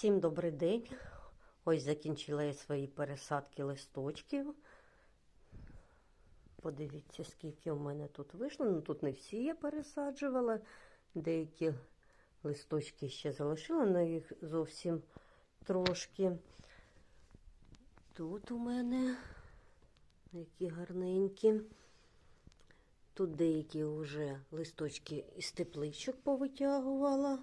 Всім добрий день. Ось закінчила я свої пересадки листочків. Подивіться, скільки в мене тут вийшло. Ну, тут не всі я пересаджувала. Деякі листочки ще залишила, але їх зовсім трошки. Тут у мене які гарненькі. Тут деякі вже листочки із тепличок повитягувала.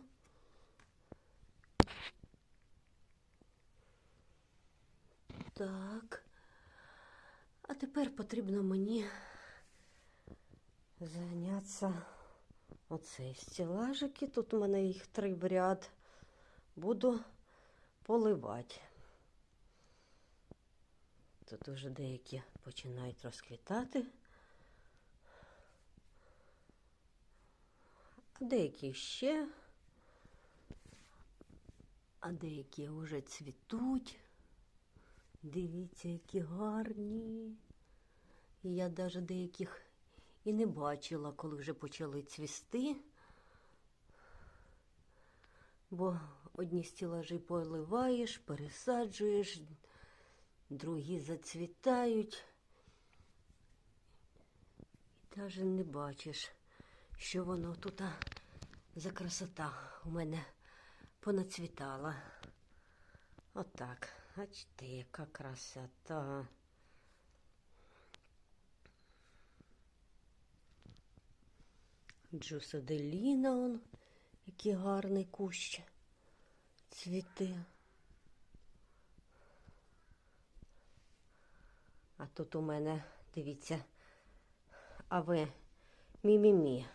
Так. А тепер потрібно мені зайнятися оцей стілажики. Тут у мене їх три в ряд. Буду поливати. Тут вже деякі починають розквітати. А деякі ще, а деякі вже цвітуть. Дивіться, які гарні. Я навіть деяких і не бачила, коли вже почали цвісти. Бо одні стілажі поливаєш, пересаджуєш, другі зацвітають. І навіть не бачиш, що воно тут за красота у мене понацвітала. Отак. Бачите, яка красота. Джусаделіна, он, який гарний кущ цвіти. А тут у мене, дивіться, а ви мі-мі-мі.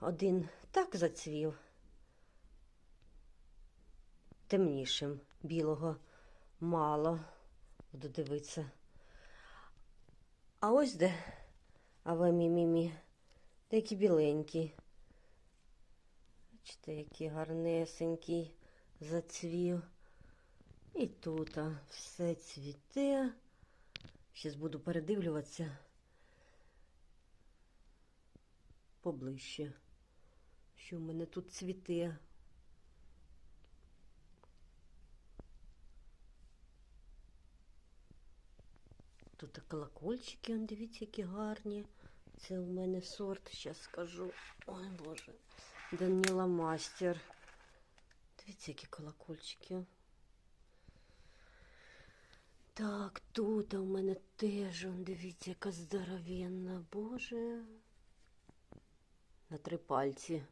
Один так зацвів темнішим білого мало. Буду дивитися. А ось де аве мі-мі-мі. Деякі біленькі. Бачите, який гарнесенький зацвів. І тут а, все цвіте. Зараз буду передивлюватися поближче, що в мене тут цвіте. Тут колокольчики, он, дивіться, які гарні. Це у мене сорт, зараз скажу. Ой, Боже. Даніла Мастер. Дивіться, які колокольчики. Так, тут у мене теж, он, дивіться, яка здоровенна, Боже. На три пальці.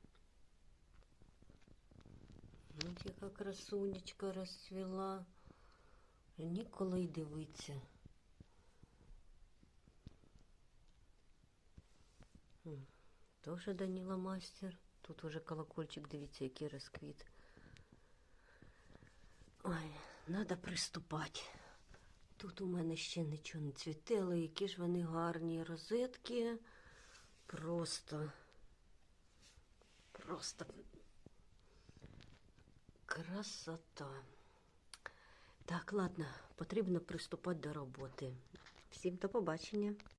Ось яка красунечка розцвіла. Ніколи й дивиться. Тоже Даніла Мастер. Тут уже колокольчик, дивіться, який розквіт. Ой, треба приступати. Тут у мене ще нічого не цвіте, але які ж вони гарні розетки. Просто, просто красота. Так, ладно, потрібно приступати до роботи. Всім до побачення.